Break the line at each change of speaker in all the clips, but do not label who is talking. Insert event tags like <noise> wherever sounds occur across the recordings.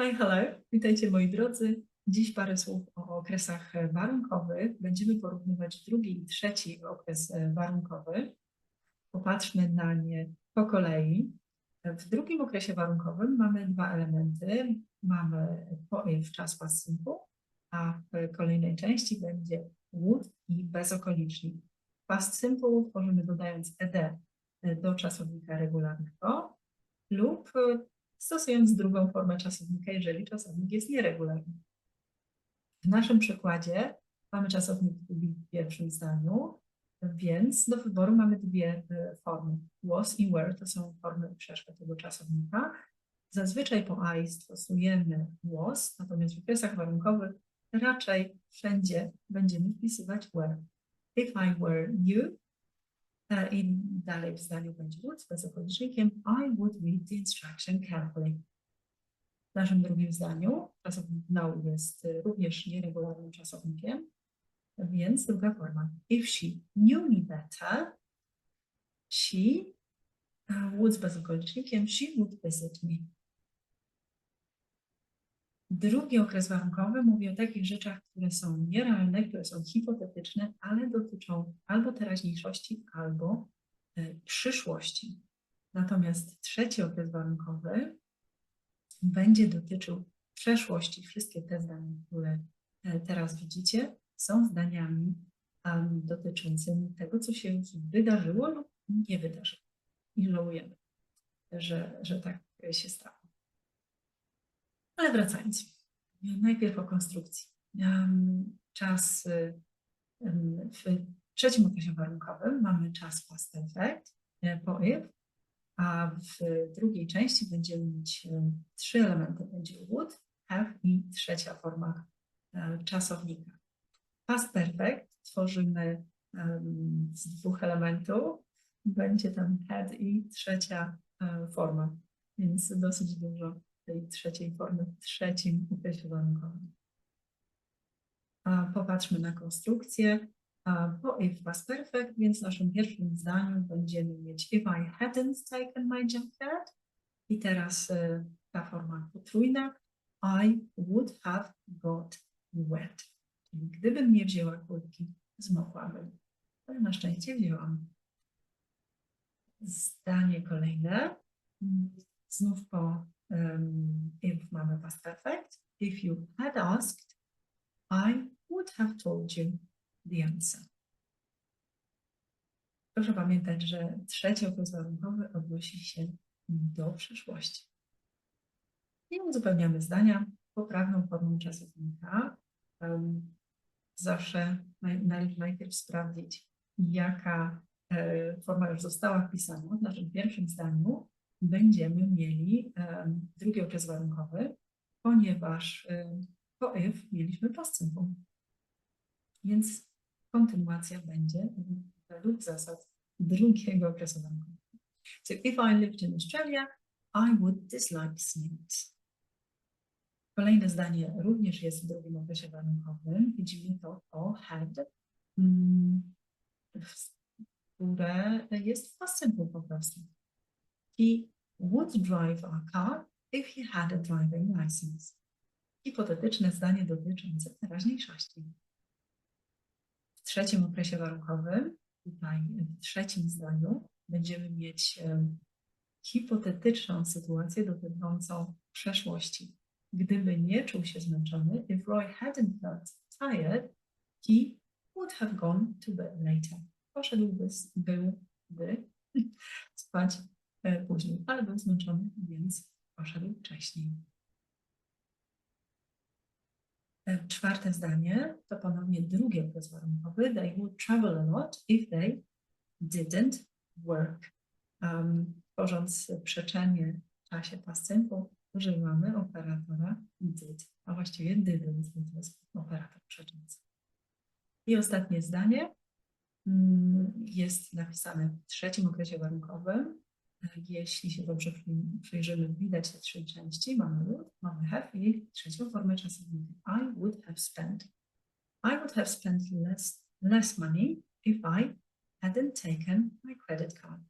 Hi, hello. Witajcie moi drodzy. Dziś parę słów o okresach e, warunkowych. Będziemy porównywać drugi i trzeci okres e, warunkowy. Popatrzmy na nie po kolei. W drugim okresie warunkowym mamy dwa elementy. Mamy w czas past simple, a w kolejnej części będzie would i bezokolicznik. Past simple tworzymy dodając ed e, do czasownika regularnego lub stosując drugą formę czasownika, jeżeli czasownik jest nieregularny. W naszym przykładzie mamy czasownik w pierwszym zdaniu, więc do wyboru mamy dwie e, formy. Was i were to są formy przeszłe tego czasownika. Zazwyczaj po I stosujemy was, natomiast w okresach warunkowych raczej wszędzie będziemy wpisywać were. If I were you, i dalej w zdaniu będzie would z bezokolicznikiem I would read the instruction carefully. W naszym drugim zdaniu czasownik now jest y, również nieregularnym czasownikiem, więc druga forma. If she knew me better, she uh, would z bezokolicznikiem, she would visit me. Drugi okres warunkowy mówi o takich rzeczach, które są nierealne, które są hipotetyczne, ale dotyczą albo teraźniejszości, albo e, przyszłości. Natomiast trzeci okres warunkowy będzie dotyczył przeszłości. Wszystkie te zdania, które e, teraz widzicie, są zdaniami dotyczącymi tego, co się już wydarzyło lub nie wydarzyło. I żałujemy, że, że tak się stało. Ale wracając, najpierw o konstrukcji. Czas w trzecim okresie warunkowym mamy czas past perfect e, po if, a w drugiej części będziemy mieć trzy elementy. Będzie would, have i trzecia forma e, czasownika. Past perfect tworzymy z dwóch elementów. Będzie tam had i trzecia e, forma, więc dosyć dużo tej trzeciej formy w trzecim warunkowym. Popatrzmy na konstrukcję. Po if was perfect, więc w naszym pierwszym zdaniu będziemy mieć if I hadn't taken my jacket. I teraz y, ta forma potrójna. I would have got wet. Czyli gdybym nie wzięła kurtki, zmokłabym. Ale na szczęście wzięłam. Zdanie kolejne. Znów po um, if mamy past perfect. If you had asked, I would have told you the answer. Proszę pamiętać, że trzeci okres warunkowy odnosi się do przyszłości. I uzupełniamy zdania poprawną formą czasownika. Um, zawsze należy najpierw sprawdzić, jaka e, forma już została wpisana. W naszym pierwszym zdaniu będziemy mieli drugi okres warunkowy, ponieważ po if mieliśmy past simple. Więc kontynuacja będzie według zasad drugiego okresu warunkowego. So if I lived in Australia, I would dislike snakes. Kolejne zdanie również jest w drugim okresie warunkowym. Widzimy to o had, mm, które jest past simple po prostu. He would drive our car if he had a driving license. Hipotetyczne zdanie dotyczące teraźniejszości. W trzecim okresie warunkowym, tutaj w trzecim zdaniu, będziemy mieć hipotetyczną sytuację dotyczącą przeszłości. Gdyby nie czuł się zmęczony, if Roy hadn't felt tired, he would have gone to bed later. Poszedłby, byłby <laughs> spać później, ale był zmęczony, więc poszedł wcześniej. E, czwarte zdanie to ponownie drugi okres warunkowy. They would travel a lot if they didn't work. Um, tworząc przeczenie w czasie past simple, używamy operatora did, a właściwie didn't, to jest operator przeczący. I ostatnie zdanie mm, jest napisane w trzecim okresie warunkowym jeśli się dobrze przyjrzymy, widać te trzy części. Mamy would, mamy have i trzecią formę czasownika. I would have spent. I would have spent less, less money if I hadn't taken my credit card.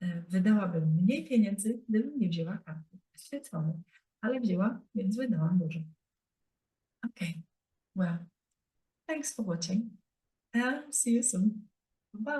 E, wydałabym mniej pieniędzy, gdybym nie wzięła karty świeconej. ale wzięłam, więc wydałam dużo. Okay, well, thanks for watching and see you soon. Bye.